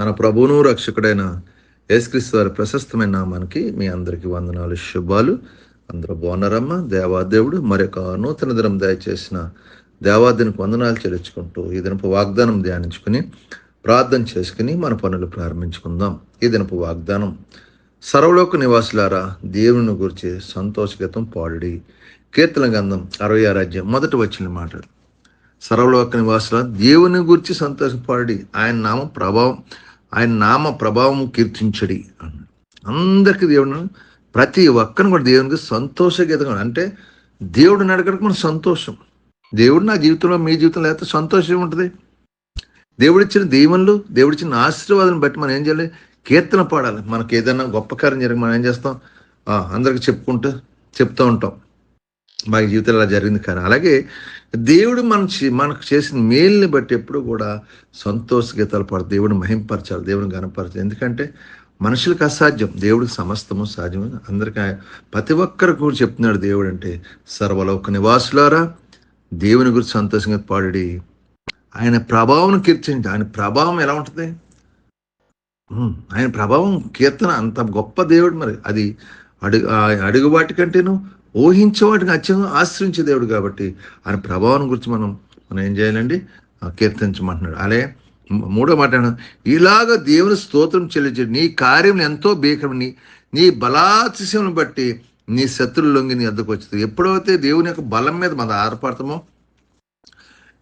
మన ప్రభువును రక్షకుడైన యేసుక్రీస్తు వారి ప్రశస్తమైన నామానికి మీ అందరికీ వందనాలు శుభాలు. అందరూ బోనరమ్మ దేవాదేవుడు మరొక నూతన దినం దయచేసిన దేవాదినికి వందనాలు చెల్లించుకుంటూ ఈ దినపు వాగ్దానం ధ్యానించుకుని ప్రార్థన చేసుకుని మన పనులు ప్రారంభించుకుందాం. ఈ దినపు వాగ్దానం సర్వలోక నివాసులారా దేవుని గురించి సంతోషగతం పాడుడి. కీర్తన గంధం అరవై రాజ్యం మొదట వచ్చిన మాటలు సర్వలోక నివాసుల దేవుని గురించి సంతోషపాడి ఆయన నామ ప్రభావం ఆయన నామ ప్రభావం కీర్తించడి అందరికి అందరికీ దేవుడు ప్రతి ఒక్కరిని కూడా దేవునికి సంతోషగీతంగా అంటే దేవుడు నడకడానికి మన సంతోషం. దేవుడు నా జీవితంలో మీ జీవితంలో లేకపోతే సంతోషం ఉంటుంది దేవుడిచ్చిన దీవెనలు దేవుడిచ్చిన ఆశీర్వాదం బట్టి మనం ఏం చేయాలి? కీర్తన పాడాలి. మనకి ఏదైనా గొప్ప కార్యం జరిగి మనం ఏం చేస్తాం? అందరికి చెప్పుకుంటూ చెప్తూ ఉంటాం. మా జీవితంలో అలా జరిగింది కానీ అలాగే దేవుడు మన చే- మనకు చేసిన మేల్ని బట్టి ఎప్పుడు కూడా సంతోష గీతాలు పాడు దేవుడిని మహింపరచాలి దేవుడిని గనపరచాలి ఎందుకంటే మనుషులకు అసాధ్యం దేవుడికి సమస్తము సాధ్యం అందరికీ ఆయన- ప్రతి ఒక్కరు కూడా చెప్తున్నాడు దేవుడు అంటే సర్వలోక నివాసులారా దేవుని గురించి సంతోషంగా పాడి ఆయన ప్రభావం కీర్తించండి. ఆయన ప్రభావం ఎలా ఉంటుంది? ఆయన ప్రభావం కీర్తన అంత గొప్ప దేవుడు మరి. అది అడుగు అడుగుబాటి అడుగు కంటేను ఊహించేవాటిని అత్యంత ఆశ్రయించే దేవుడు కాబట్టి ఆయన ప్రభావం గురించి మనం మనం ఏం చేయాలండి? కీర్తించమంటున్నాడు. అలాగే మూడో మాట ఇలాగ దేవుని స్తోత్రం చెల్లించి నీ కార్యం ఎంతో భీకరం నీ నీ బలాతిశయం బట్టి నీ శత్రులు లొంగి నీ అద్దకు వచ్చింది. ఎప్పుడైతే దేవుని యొక్క బలం మీద మనం ఆధారపడతామో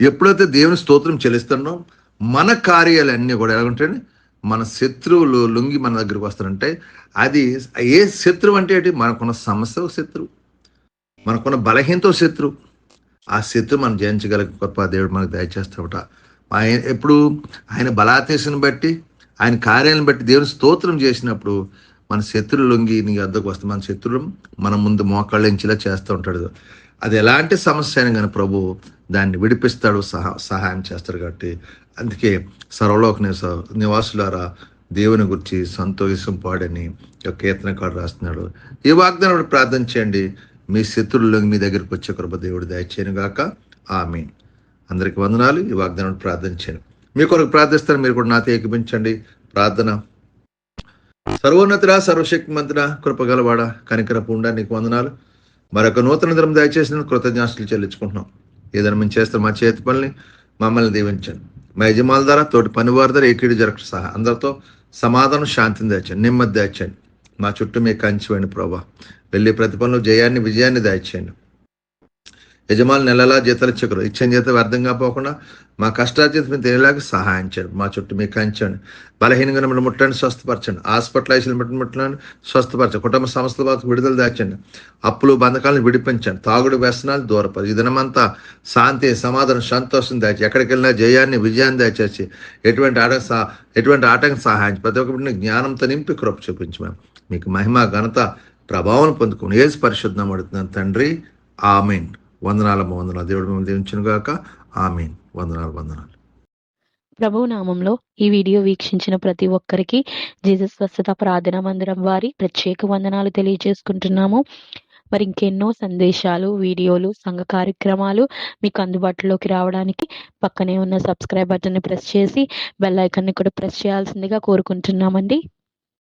ఎప్పుడైతే దేవుని స్తోత్రం చెల్లిస్తున్నామో మన కార్యాలన్నీ కూడా ఎలా ఉంటాయండి మన శత్రువులు లొంగి మన దగ్గరికి వస్తారంటే అది ఏ శత్రువు అంటే మనకున్న సమస్య ఒక శత్రువు. మనకున్న బలహీనతో శత్రువు ఆ శత్రువు మనం జయించగల గొప్ప దేవుడు మనకు దయచేస్తాడట. ఆయన ఎప్పుడు ఆయన బలాతేశను బట్టి ఆయన కార్యాలను బట్టి దేవుని స్తోత్రం చేసినప్పుడు మన శత్రులు లొంగి నీ వద్దకు వస్తే మన శత్రులు మన ముందు మోకాళ్ళించేలా చేస్తూ ఉంటాడు. అది ఎలాంటి సమస్య అయినా కానీ ప్రభు దాన్ని విడిపిస్తాడు సహా సహాయం చేస్తాడు కాబట్టి. అందుకే సర్వలోక నివస- నివాసులారా దేవుని గురించి సంతోషం పాడని ఒక కీర్తనకాడు రాస్తున్నాడు. ఈ వాగ్దానం ప్రార్థన చేయండి. మీ శత్రువులు మీ దగ్గరికి వచ్చే కృప దేవుడు దయచేయను గాక. ఆమె అందరికి వందనాలు. ఈ వాగ్దానం ప్రార్థన చేయండి. మీ కొరకు ప్రార్థిస్తాను. మీరు కూడా నాతో ఏకపించండి. ప్రార్థన. సర్వోన్నతుడా సర్వశక్తి మంతుడా కృపగలవాడ కనికర ఉండ నీకు వందనాలు. మరొక నూతన దినం దయచేసి కృతజ్ఞాస్తులు చెల్లించుకుంటున్నాం. ఏదైనా మేము చేస్తాం మా చేతి పనిని మమ్మల్ని దీవించండి. మా యజమానుల ద్వారా తోటి పనివారి ద్వారా ఏకీడు జరగ సహా అందరితో సమాధానం శాంతిని దాచండి నెమ్మది దాచండి మా చుట్టూ మీ కంచివేయండి ప్రభా. వెళ్ళి ప్రతి పనిలో జయాన్ని విజయాన్ని దాచేయండి యజమాని నెలలా జీతాలు ఇచ్చకరు ఇచ్చిన జీతం వ్యర్థం కాపోకుండా మా కష్టార్జిత మీరు తినేలాగా సహాయం చేయండి. మా చుట్టూ మీకు కంచండి బలహీనంగా మిమ్మల్ని ముట్టండి స్వస్థపరచండి. హాస్పిటల్ ఐసీలు ముట్టండి ముట్టండి స్వస్థపరచండి. కుటుంబ సంస్థల బాధ విడుదల దాచండి. అప్పులు బంధకాలను విడిపించండి. తాగుడు వ్యసనాలు దూరపరచు ఈ దినమంతా శాంతి సమాధానం సంతోషం దాచి ఎక్కడికి వెళ్ళినా జయాన్ని విజయాన్ని దాచేసి ఎటువంటి ఆట ఎటువంటి ఆటంకం సహాయం ప్రతి ఒక్కరిని జ్ఞానంతో నింపి కృప చూపించి మేము మీకు మహిమ ఘనత ప్రభావం పొందుకుని ఏ పరిశుద్ధం అడుగుతున్నాను తండ్రి. ఆమెన్. వందనాల వందనాలు. దేవుడు మిమ్మల్ని గాక. ఆమెన్. వందనాలు వందనాలు. ప్రభు నామంలో ఈ వీడియో వీక్షించిన ప్రతి ఒక్కరికి జీసస్ స్వస్థత ప్రార్థన మందిరం వారి ప్రత్యేక వందనాలు తెలియజేసుకుంటున్నాము. మరి ఇంకెన్నో సందేశాలు వీడియోలు సంఘ కార్యక్రమాలు మీకు అందుబాటులోకి రావడానికి పక్కనే ఉన్న సబ్స్క్రైబ్ బటన్ని ప్రెస్ చేసి బెల్ ఐకాన్ని కూడా ప్రెస్ చేయాల్సిందిగా కోరుకుంటున్నామండి.